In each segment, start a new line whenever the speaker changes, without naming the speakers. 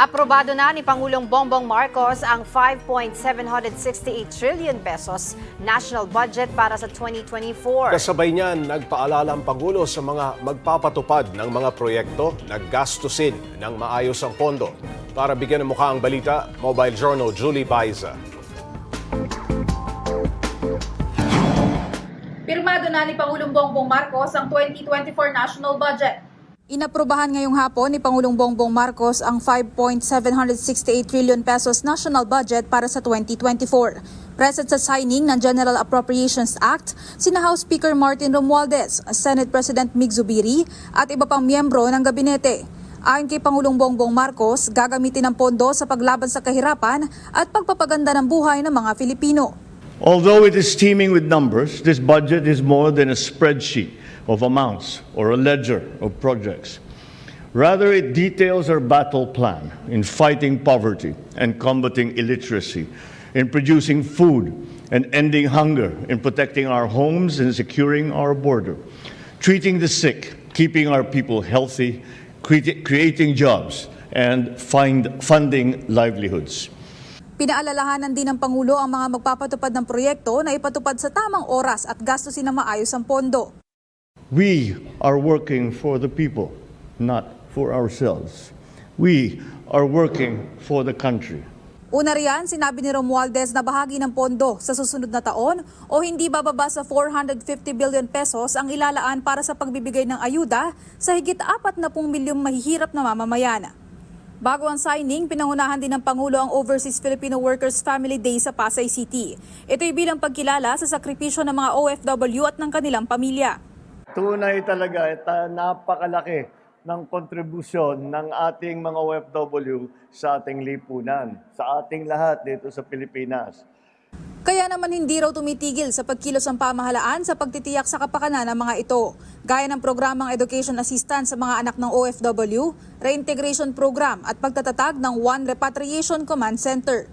Aprobado na ni Pangulong Bongbong Marcos ang 5.768 trillion pesos national budget para sa 2024.
Kasabay niyan, nagpaalala ang Pangulo sa mga magpapatupad ng mga proyekto na gastusin ng maayos ang pondo. Para bigyan ng mukha ang balita, Mobile Journal Julie Baiza.
Pirmado na ni Pangulong Bongbong Marcos ang 2024 national budget.
Inaprubahan ngayong hapon ni Pangulong Bongbong Marcos ang 5.768 trillion pesos national budget para sa 2024. Present sa signing ng General Appropriations Act, sina House Speaker Martin Romualdez, Senate President Mig Zubiri at iba pang miyembro ng gabinete. Ayon kay Pangulong Bongbong Marcos, gagamitin ang pondo sa paglaban sa kahirapan at pagpapaganda ng buhay ng mga Filipino.
Although it is teeming with numbers, this budget is more than a spreadsheet of amounts or a ledger of projects. Rather, it details our battle plan in fighting poverty and combating illiteracy, in producing food and ending hunger, in protecting our homes and securing our border, treating the sick, keeping our people healthy, creati- creating jobs, and find, funding livelihoods.
Pinaalalahanan din ng Pangulo ang mga magpapatupad ng proyekto na ipatupad sa tamang oras at gastusin na maayos ang pondo.
We are working for the people, not for ourselves. We are working for the country.
Una riyan, sinabi ni Romualdez na bahagi ng pondo sa susunod na taon o hindi bababa sa 450 billion pesos ang ilalaan para sa pagbibigay ng ayuda sa higit 40 milyong mahihirap na mamamayan. Bago ang signing, pinangunahan din ng Pangulo ang Overseas Filipino Workers Family Day sa Pasay City. Ito'y bilang pagkilala sa sakripisyo ng mga OFW at ng kanilang pamilya.
Tunay talaga, ito napakalaki ng kontribusyon ng ating mga OFW sa ating lipunan, sa ating lahat dito sa Pilipinas.
Kaya naman hindi raw tumitigil sa pagkilos ang pamahalaan sa pagtitiyak sa kapakanan ng mga ito, gaya ng programang Education Assistance sa mga anak ng OFW, Reintegration Program at pagtatatag ng One Repatriation Command Center.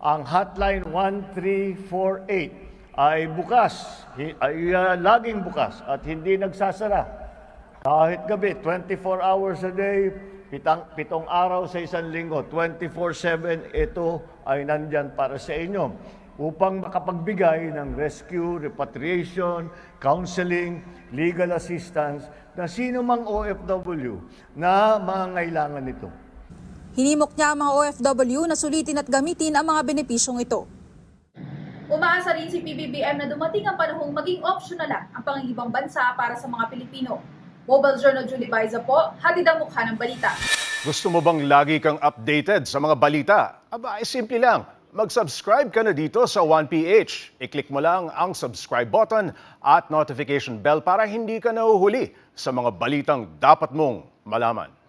Ang hotline 1348 ay bukas, ay uh, laging bukas at hindi nagsasara. Kahit gabi, 24 hours a day, pitang, pitong araw sa isang linggo, 24-7, ito ay nandyan para sa inyo upang makapagbigay ng rescue, repatriation, counseling, legal assistance na sino mang OFW na mangangailangan nito.
Hinimok niya ang mga OFW na sulitin at gamitin ang mga benepisyong ito.
Umaasa rin si PBBM na dumating ang panahong maging optional lang ang pangingibang bansa para sa mga Pilipino. Mobile Journal Julie Baiza po, hatid ang mukha ng balita.
Gusto mo bang lagi kang updated sa mga balita? Aba, ay simple lang. Mag-subscribe ka na dito sa 1PH. I-click mo lang ang subscribe button at notification bell para hindi ka nahuhuli sa mga balitang dapat mong malaman.